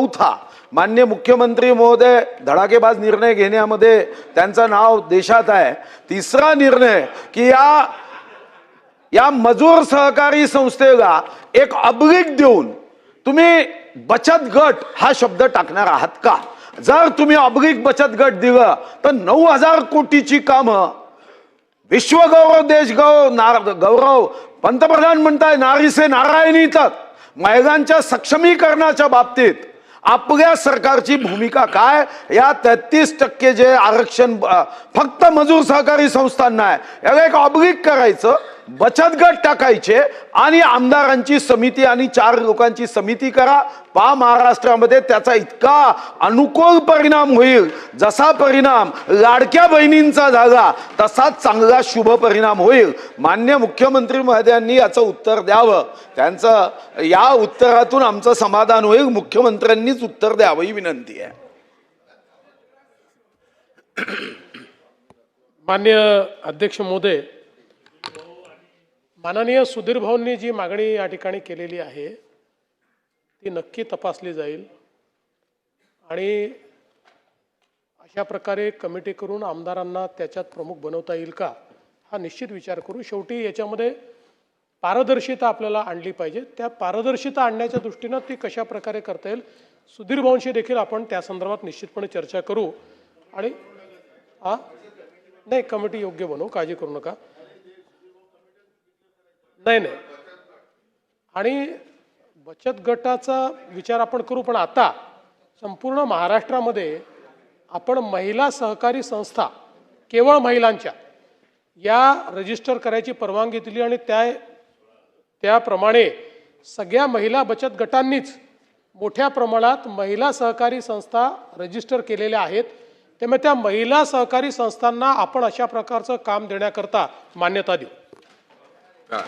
चौथा मान्य मुख्यमंत्री महोदय धडाकेबाज निर्णय घेण्यामध्ये त्यांचं नाव देशात आहे. तिसरा निर्णय की या या मजूर सहकारी संस्थेला एक अब्रिक देऊन तुम्ही बचत गट हा शब्द टाकणार आहात का? जर तुम्ही अब्रिक बचत गट दिलं तर नऊ हजार कोटीची कामं विश्वगौरव देशगौ नार गौरव पंतप्रधान म्हणताय नारीसे नारायणी तर महिलांच्या सक्षमीकरणाच्या बाबतीत आपल्या सरकारची भूमिका काय? या तेहतीस टक्के जे आरक्षण फक्त मजूर सहकारी संस्थांना आहे. याला एक ऑब्लिक करायचं. बचत गट टाकायचे आणि आमदारांची समिती आणि चार लोकांची समिती करा. पा महाराष्ट्रामध्ये त्याचा इतका अनुकूल परिणाम होईल. जसा परिणाम लाडक्या बहिणींचा झाला तसाच चांगला शुभ परिणाम होईल. मान्य मुख्यमंत्री महोदयांनी याचं उत्तर द्यावं. त्यांचं या उत्तरातून आमचं समाधान होईल. मुख्यमंत्र्यांनीच उत्तर द्यावं ही विनंती आहे. मान्य अध्यक्ष महोदय माननीय सुधीर भाऊंनी जी मागणी या ठिकाणी केलेली आहे ती नक्की तपासली जाईल. आणि अशा प्रकारे कमिटी करून आमदारांना त्याच्यात प्रमुख बनवता येईल का हा निश्चित विचार करू शेवटी याच्यामध्ये पारदर्शिता आपल्याला आणली पाहिजे. त्या पारदर्शिता आणण्याच्या दृष्टीनं ती कशा प्रकारे करता येईल सुधीर भाऊंशी देखील आपण त्या संदर्भात निश्चितपणे चर्चा करू. आणि हा नाही कमिटी योग्य बनवू काळजी करू नका. नाही नाही. आणि बचत गटाचा विचार आपण करू पण आता संपूर्ण महाराष्ट्रामध्ये आपण महिला सहकारी संस्था केवळ महिलांच्या या रजिस्टर करायची परवानगी दिली आणि त्या त्याप्रमाणे सगळ्या महिला बचत गटांनीच मोठ्या प्रमाणात महिला सहकारी संस्था रजिस्टर केलेल्या आहेत. त्यामुळे त्या महिला सहकारी संस्थांना आपण अशा प्रकारचं काम देण्याकरता मान्यता देऊ. Tá.